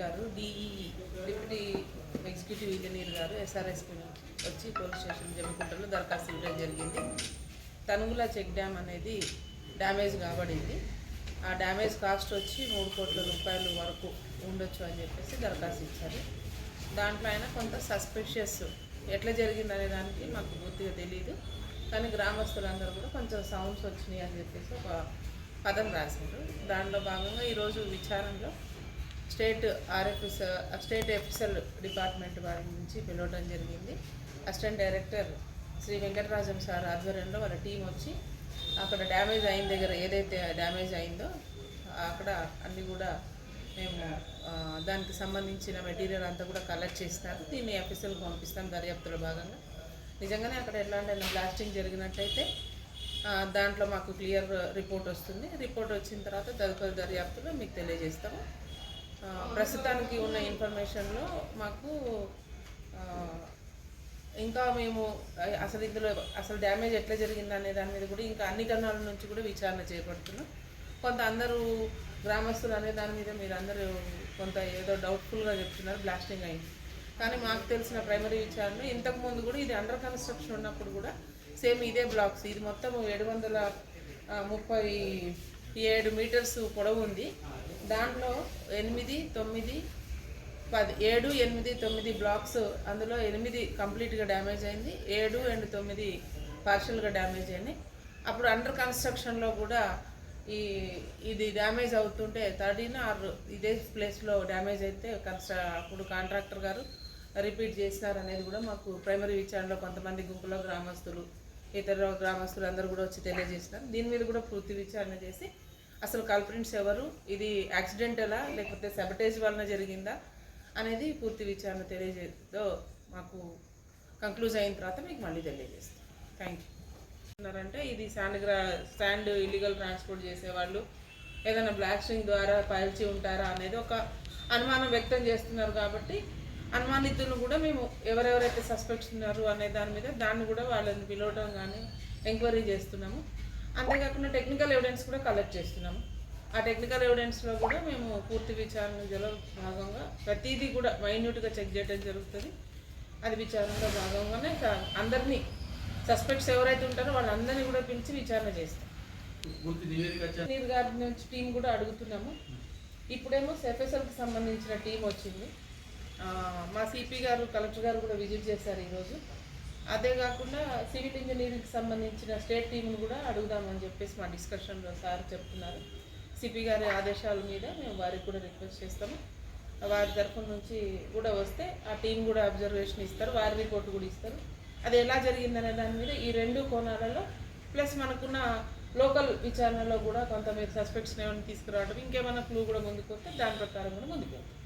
గారు DEE deputy executive engineer గారు SRSP వచ్చి పోలీస్ స్టేషన్ జమ్మికుంటలో దరఖాస్తు ఇవ్వడం జరిగింది. తనుగుల చెక్ డ్యామ్ అనేది డ్యామేజ్ కాబడింది. ఆ డ్యామేజ్ కాస్ట్ వచ్చి మూడు కోట్ల రూపాయల వరకు ఉండొచ్చు అని చెప్పేసి దరఖాస్తు ఇచ్చారు. దాంట్లో అయినా కొంత సస్పెషియస్ ఎట్లా జరిగిందనే దానికి మాకు పూర్తిగా తెలియదు కానీ గ్రామస్తులందరూ కూడా కొంచెం సౌండ్స్ వచ్చినాయి అని చెప్పేసి ఒక పదం రాశారు. దానిలో భాగంగా ఈరోజు విచారణలో state RFS state FSL department వారి నుంచి పిలవడం జరిగింది. Assistant director Shri Venkatarajam sir ఆధ్వర్యంలో వాళ్ళ టీం వచ్చి అక్కడ డ్యామేజ్ అయిన దగ్గర ఏదైతే డ్యామేజ్ అయిందో అక్కడ అన్నీ కూడా మేము దానికి సంబంధించిన మెటీరియల్ అంతా కూడా కలెక్ట్ చేస్తారు. దీన్ని ఎఫ్ఎస్ఎల్కి పంపిస్తాం దర్యాప్తులో భాగంగా. నిజంగానే అక్కడ ఎలాంటి బ్లాస్టింగ్ జరిగినట్టయితే దాంట్లో మాకు క్లియర్ రిపోర్ట్ వస్తుంది. రిపోర్ట్ వచ్చిన తర్వాత తదుపరి దర్యాప్తులో మీకు తెలియజేస్తాము. ప్రస్తుతానికి ఉన్న ఇన్ఫర్మేషన్లో మాకు ఇంకా మేము అసలు ఇందులో అసలు డ్యామేజ్ ఎట్లా జరిగింది అనే దాని మీద కూడా ఇంకా అన్ని కన్నాల నుంచి కూడా విచారణ చేపడుతున్నాం. కొంత అందరూ గ్రామస్తులు అనే దాని మీద మీరు అందరూ కొంత ఏదో డౌట్ఫుల్గా చెప్తున్నారు బ్లాస్టింగ్ అయింది. కానీ మాకు తెలిసిన ప్రైమరీ విచారణ ఇంతకుముందు కూడా ఇది అండర్ కన్స్ట్రక్షన్ ఉన్నప్పుడు కూడా సేమ్ ఇదే బ్లాక్స్. ఇది మొత్తం ఏడు వందల ముప్పై ఏడు మీటర్స్ పొడవు ఉంది. దాంట్లో ఎనిమిది తొమ్మిది పది ఏడు ఎనిమిది తొమ్మిది బ్లాక్స్ అందులో ఎనిమిది కంప్లీట్గా డ్యామేజ్ అయింది. ఏడు అండ్ తొమ్మిది పార్షియల్గా డ్యామేజ్ అయినాయి అప్పుడు అండర్ కన్స్ట్రక్షన్లో కూడా ఈ ఇది డ్యామేజ్ అవుతుంటే థర్టీన్ ఆర్ ఇదే ప్లేస్లో డ్యామేజ్ అయితే కన్స్ట్ర అప్పుడు కాంట్రాక్టర్ గారు రిపీట్ చేసినారు అనేది కూడా మాకు ప్రైమరీ విచారణలో కొంతమంది గుంపులో గ్రామస్తులు ఇతర గ్రామస్తులు అందరూ కూడా వచ్చి తెలియజేసినారు. దీని మీద కూడా పూర్తి విచారణ చేసి అసలు కల్ప్రిన్స్ ఎవరు? ఇది యాక్సిడెంటలా లేకపోతే సెబటేజ్ వలన జరిగిందా? అనేది పూర్తి విచారణ తెలియజేదో మాకు కంక్లూజ్ అయిన తర్వాత మీకు మళ్ళీ తెలియజేస్తాం. థ్యాంక్ యూ ఉన్నారంటే ఇది శాండ్ గ్రా శాండ్ ఇల్లీగల్ ట్రాన్స్పోర్ట్ చేసేవాళ్ళు ఏదైనా బ్లాక్ స్ట్రింగ్ ద్వారా పైల్చి ఉంటారా అనేది ఒక అనుమానం వ్యక్తం చేస్తున్నారు కాబట్టి అనుమానితులను కూడా మేము ఎవరెవరైతే సస్పెక్ట్స్ ఉన్నారు అనే దాని మీద దాన్ని కూడా వాళ్ళని పిలవడం కానీ ఎంక్వైరీ చేస్తున్నాము. అంతేకాకుండా టెక్నికల్ ఎవిడెన్స్ కూడా కలెక్ట్ చేస్తున్నాము. ఆ టెక్నికల్ ఎవిడెన్స్లో కూడా మేము పూర్తి విచారణలో భాగంగా ప్రతిదీ కూడా మైన్యూట్గా చెక్ చేయడం జరుగుతుంది. అది విచారణలో భాగంగానే అందరినీ సస్పెక్ట్స్ ఎవరైతే ఉంటారో వాళ్ళందరినీ కూడా పిలిచి విచారణ చేస్తాం. నీరు గారి నుంచి టీం కూడా అడుగుతున్నాము. ఇప్పుడేమో సెఫెసల్కి సంబంధించిన టీం వచ్చింది. మా సిపి గారు కలెక్టర్ గారు కూడా విజిట్ చేశారు ఈరోజు. అదే కాకుండా సివిల్ ఇంజనీరింగ్కి సంబంధించిన స్టేట్ టీంను కూడా అడుగుదామని చెప్పేసి మా డిస్కషన్లో సార్ చెప్తున్నారు. సిపి గారి ఆదేశాల మీద మేము వారికి కూడా రిక్వెస్ట్ చేస్తాము. వారి తరఫున నుంచి కూడా వస్తే ఆ టీం కూడా అబ్జర్వేషన్ ఇస్తారు వారి రిపోర్ట్ కూడా ఇస్తారు. అది ఎలా జరిగిందనే దాని మీద ఈ రెండు కోణాలలో ప్లస్ మనకున్న లోకల్ విచారణలో కూడా కొంత మీరు సస్పెక్ట్స్ ఏమైనా తీసుకురావడం ఇంకేమైనా క్లూ కూడా ముందుకు వస్తే దాని ప్రకారం కూడా ముందుకు వెళ్తాం.